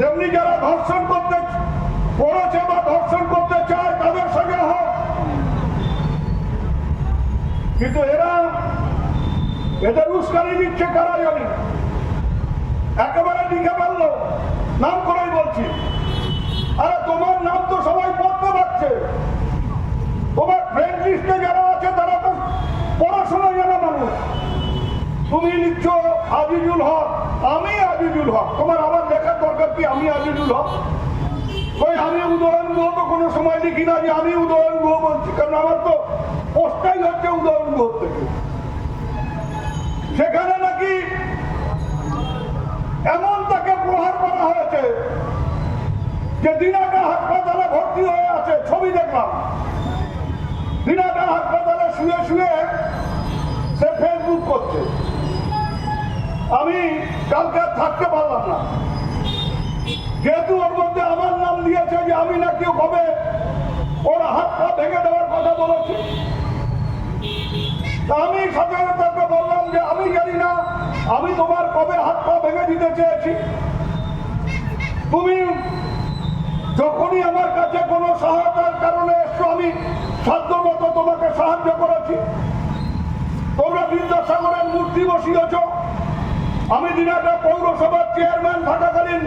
তেমনি যারা ধর্ষণ করতে করেছে বা ধর্ষণ করতে চায়, তাদের সঙ্গে হোক। কিন্তু এরা এদের উস্কানি দিচ্ছে কারা জানি একেবারে লিখে পারল নাম করেই বলছি। আরে তোমার নাম তো সবাই পড়তে পারছে তোমার ফ্রেন্ড লিস্টে যারা আছে তারা তো পড়াশোনা জানা মানুষ লিখছ আজিজুল হক। আমি আজিজুল হক। তোমার আবার লেখার দরকার কি? আমি আজিজুল হক। ওই আমি উদয়ন গুহ তো কোনো সময় লিখি না যে আমি উদয়ন গুহ বলছি। কারণ আমার তো পোস্টাই হচ্ছে উদয়ন গুহ থেকে। সেখানে নাকি এমন তাকে প্রহার করা হয়েছে যে দিনাটা হাসপাতালে ভর্তি হয়ে আছে, ছবি দেখলাম। দিনাটা হাসপাতালে শুয়ে শুয়ে সে ফেসবুক করছে আমি থাকতে পারলাম না। যেহেতু ওর মধ্যে আমার নাম দিয়েছে যে আমি ওর হাত পা ভেঙে দেওয়ার কথা আমি বললাম যে আমি জানি না, আমি তোমার কবে হাত পা ভেঙে দিতে চেয়েছি। তুমি যখনই আমার কাছে কোনো সহায়তার কারণে এসছো, আমি সাধ্য মতো তোমাকে সাহায্য করেছি। তোমরা বিদ্যাসাগরের মূর্তি বসিয়েছ। আমি দিনাটা পৌরসভার চেয়ারম্যান থাকাকালীন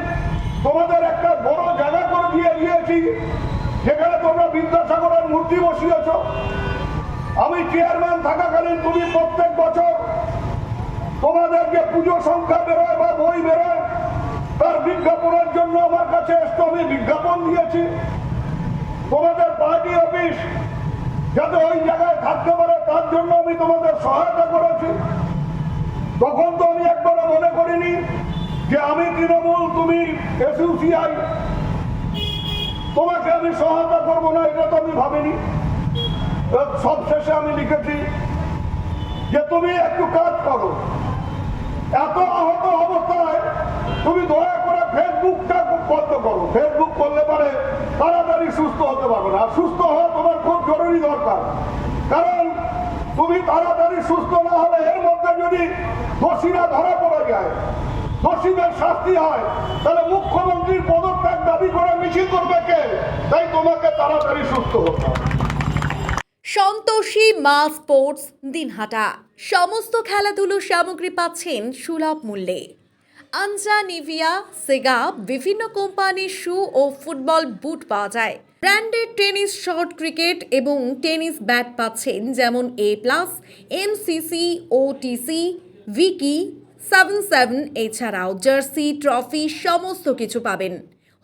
তোমাদের একটা বড় জায়গা করে দিয়ে দিয়েছি যেখানে তোমরা বিদ্যাসাগরের মূর্তি বসিয়েছ। আমি চেয়ারম্যান থাকাকালীন তুমি প্রত্যেক বছর তোমাদের যে পুজো সংখ্যা বেরোয় বা বই বেরোয়, তার বিজ্ঞাপনের জন্য আমার কাছে এসছো আমি বিজ্ঞাপন দিয়েছি। তোমাদের পার্টি অফিস যাতে ওই জায়গায় থাকতে পারে, তার জন্য আমি তোমাদের সহায়তা করেছি। তখন তো আমি একবারও মনে করিনি যে আমি তৃণমূল, তুমি এসইউসিআই। তোমাকে আমি সহায়তা করব না, এটা তো আমি ভাবিনি। সব শেষে আমি লিখেছি যে তুমি একটু কাজ করো। এত আহত অবস্থায় তুমি দয়া করে ফেসবুকটা বন্ধ করো। ফেসবুক করলে পারে তাড়াতাড়ি সুস্থ হতে পারবে না। সুস্থ হওয়া তোমার খুব জরুরি দরকার কারণ তুমি তাড়াতাড়ি সুস্থ না হলে এর মধ্যে যদি দোষীরা ধরা পড়ে যায়, দোষীদের শাস্তি হয়, তাহলে মুখ্যমন্ত্রীর পদত্যাগ দাবি করে মিছিল করবে কে? তাই তোমাকে তাড়াতাড়ি সুস্থ হতে সন্তোষী মা স্পোর্টস দিনহাটা। সমস্ত খেলাধুলো সামগ্রী পাচ্ছেন সুলভ মূল্যে। আনজা, নিভিয়া, সেগা, বিভিন্ন কোম্পানির শু ও ফুটবল বুট পাওয়া যায়। ব্র্যান্ডেড টেনিস, শর্ট ক্রিকেট এবং টেনিস ব্যাট পাচ্ছেন যেমন A plus, MCC, OTC, Vicky, seven seven, এছাড়াও জার্সি, ট্রফি, সমস্ত কিছু পাবেন।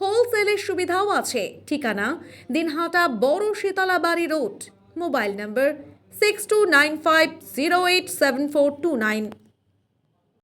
হোলসেলের সুবিধাও আছে। ঠিকানা, দিনহাটা, বড় শীতলা বাড়ি road. Mobile number six two nine five zero eight seven four two nine